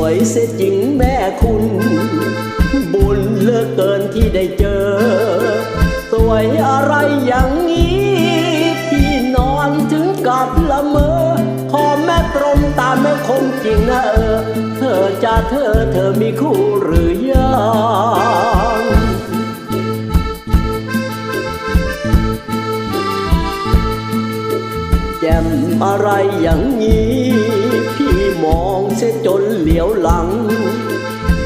วยเสียจริงแม่คุณ บุญเลือกเกินที่ได้เจอ สวยอะไรอย่างนี้ที่นอนถึงกับละเมอขอแม่ตรมตาแม่คงจริงนะเออ เธอจะเธอเธอมีคู่หรือยัง แจ่มอะไรอย่างนี้ พี่มองเสียจนเหลียวหลัง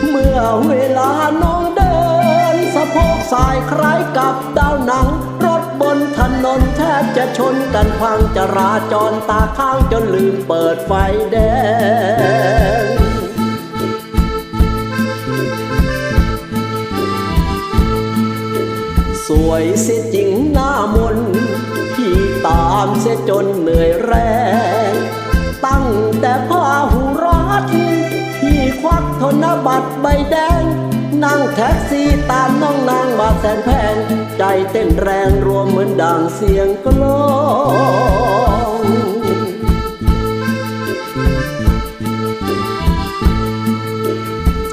เมื่อเวลาน้องเดิน สะโพกสายคล้ายกับดาวหนัง รถบนถนนแทบจะชนกันพังจราจรตาข้างจนลืมเปิดไฟแดงสวยเสียจริงหน้ามน ตามเสียจนเหนื่อยแรง ตั้งแต่พาหูรัดพี่ควักธนบัตรใบแดง นั่งแท็กซี่ตามน้องนางมาแสนแพง ใจเต้นแรงรวมเหมือนดังเสียงกลอง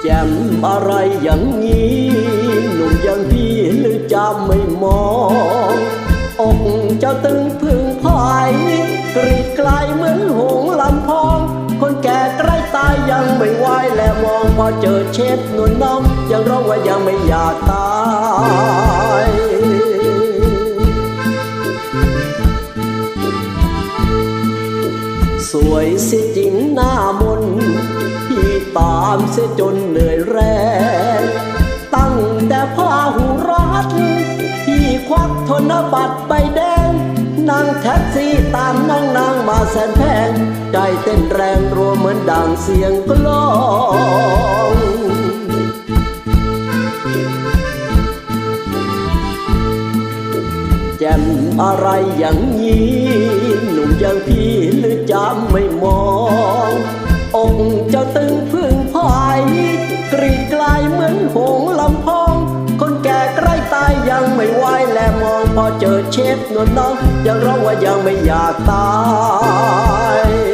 แจมอะไรอย่างนี้ หนุ่มอย่างพี่หรือจะไม่มอง ตึงพึ่งพายกรีดไกลเหมือนหงลำพอง คนแก่ใกล้ตายยังไม่ไหวและมองพอเจอเช็ดนวลน้อง ยังร้องว่ายังไม่อยากตายสวยเสียจริงหน้ามนพี่ตามเสียจนเหนื่อยแรงตั้งแต่พาหูรัดพี่ควักธนบัตรใบแดง นั่งแท็กซี่ตามนั่งนางมาแสนแพง ใจเต้นแรงรัวเหมือนดังเสียงกลองแจ่มอะไรอย่างนี้ หนุ่มอย่างพี่หรือจำไม่มอง พอเจอเชฟนวลน้องยังร้องว่ายังไม่อยากตาย